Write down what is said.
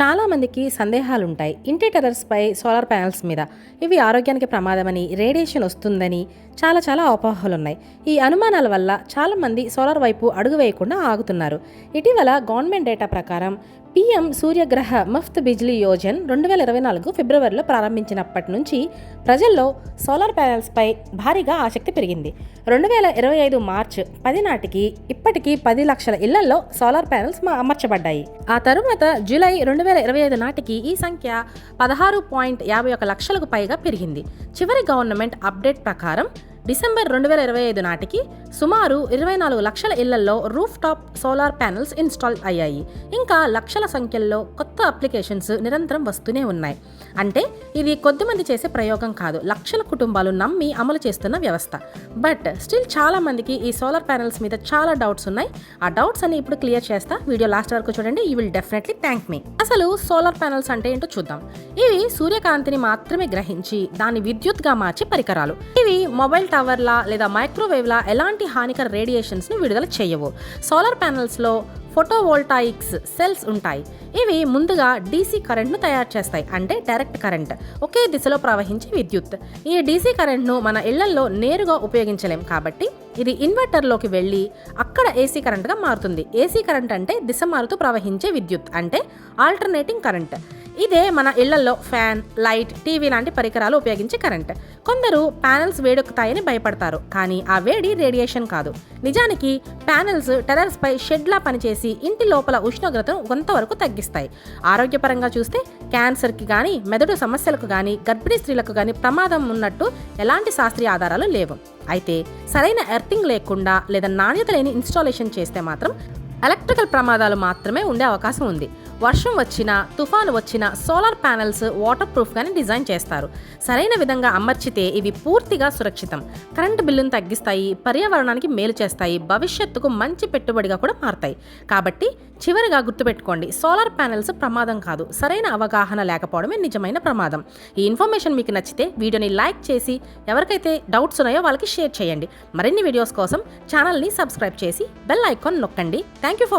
చాలామందికి సందేహాలు ఉంటాయి ఇంటి టెర్రస్పై సోలార్ ప్యానెల్స్ మీద. ఇవి ఆరోగ్యానికి ప్రమాదమని రేడియేషన్ వస్తుందని చాలా చాలా అపోహలు ఉన్నాయి ఈ అనుమానాల వల్ల చాలామంది సోలార్ వైపు అడుగు వేయకుండా ఆగుతున్నారు. ఇటీవల గవర్నమెంట్ డేటా ప్రకారం పీఎం సూర్యగ్రహ మఫ్త్ బిజ్లీ యోజన్ రెండు వేల ఇరవై నాలుగు ఫిబ్రవరిలో ప్రారంభించినప్పటి నుంచి ప్రజల్లో సోలార్ ప్యానెల్స్పై భారీగా ఆసక్తి పెరిగింది. రెండు వేల ఇరవై ఐదు మార్చ్ పది నాటికి ఇప్పటికీ పది లక్షల ఇళ్ళలో సోలార్ ప్యానెల్స్ అమర్చబడ్డాయి. ఆ తరువాత జూలై రెండు వేల ఇరవై ఐదు నాటికి ఈ సంఖ్య పదహారు పాయింట్ యాభై ఒక లక్షలకు పైగా పెరిగింది. చివరి గవర్నమెంట్ అప్డేట్ ప్రకారం డిసెంబర్ రెండు వేల ఇరవై ఐదు నాటికి సుమారు ఇరవై నాలుగు లక్షల ఇళ్ళలో roof top solar panels install అయ్యాయి. ఇంకా లక్షల సంఖ్యల్లో కొత్త అప్లికేషన్స్ నిరంతరం వస్తూనే ఉన్నాయి. అంటే ఇది కొద్దిమంది చేసే ప్రయోగం కాదు. లక్షల కుటుంబాలు నమ్మి అమలు చేస్తున్న వ్యవస్థ. బట్ స్టిల్ చాలా మందికి ఈ సోలార్ ప్యానెల్స్ మీద చాలా డౌట్స్ ఉన్నాయి. ఆ డౌట్స్ అని ఇప్పుడు క్లియర్ చేస్తా. వీడియో లాస్ట్ వరకు చూడండి. ఈ విల్ డెఫినెట్లీ థ్యాంక్ మీ అసలు సోలార్ ప్యానెల్స్ అంటే ఏంటో చూద్దాం. ఇవి సూర్యకాంతిని మాత్రమే గ్రహించి దాన్ని విద్యుత్గా మార్చే పరికరాలు. ఇవి మొబైల్ టవర్లా లేదా మైక్రోవేవ్లా ఎలాంటి హానికర రేడియేషన్స్ను విడుదల చేయవు. సోలార్ ప్యానెల్స్లో ఫోటోవోల్టాయిక్స్ సెల్స్ ఉంటాయి. ఇవి ముందుగా డీసీ కరెంట్ను తయారు చేస్తాయి. అంటే డైరెక్ట్ కరెంట్. ఒకే దిశలో ప్రవహించే విద్యుత్. ఈ డీసీ కరెంట్ను మన ఇళ్ళల్లో నేరుగా ఉపయోగించలేం కాబట్టి ఇది ఇన్వర్టర్లోకి వెళ్ళి అక్కడ ఏసీ కరెంట్గా మారుతుంది. ఏసీ కరెంట్ అంటే దిశ మారుతూ ప్రవహించే విద్యుత్. అంటే ఆల్టర్నేటింగ్ కరెంట్. ఇదే మన ఇళ్ళలో ఫ్యాన్ లైట్ టీవీ లాంటి పరికరాలు ఉపయోగించే కరెంట్. కొందరు ప్యానెల్స్ వేడెక్కుతాయని భయపడతారు. కానీ ఆ వేడి రేడియేషన్ కాదు. నిజానికి ప్యానెల్స్ టెరర్స్పై షెడ్లా పనిచేసి ఇంటి లోపల ఉష్ణోగ్రతను కొంతవరకు తగ్గిస్తాయి. ఆరోగ్యపరంగా చూస్తే క్యాన్సర్కి కానీ మెదడు సమస్యలకు కానీ గర్భిణీ స్త్రీలకు కానీ ప్రమాదం ఉన్నట్టు ఎలాంటి శాస్త్రీయ ఆధారాలు లేవు. అయితే సరైన ఎర్తింగ్ లేకుండా లేదా నాణ్యత లేని ఇన్స్టాలేషన్ చేస్తే మాత్రం ఎలక్ట్రికల్ ప్రమాదాలు మాత్రమే ఉండే అవకాశం ఉంది. వర్షం వచ్చినా తుఫాను వచ్చినా సోలార్ ప్యానెల్స్ వాటర్ ప్రూఫ్గానే డిజైన్ చేస్తారు. సరైన విధంగా అమర్చితే ఇవి పూర్తిగా సురక్షితం. కరెంటు బిల్లును తగ్గిస్తాయి పర్యావరణానికి మేలు చేస్తాయి భవిష్యత్తుకు మంచి పెట్టుబడిగా కూడా మారతాయి. కాబట్టి చివరిగా గుర్తుపెట్టుకోండి సోలార్ ప్యానెల్స్ ప్రమాదం కాదు. సరైన అవగాహన లేకపోవడమే నిజమైన ప్రమాదం. ఈ ఇన్ఫర్మేషన్ మీకు నచ్చితే వీడియోని లైక్ చేసి ఎవరికైతే డౌట్స్ ఉన్నాయో వాళ్ళకి షేర్ చేయండి. మరిన్ని వీడియోస్ కోసం ఛానల్ని సబ్స్క్రైబ్ చేసి బెల్ ఐకాన్ నొక్కండి. Thank you for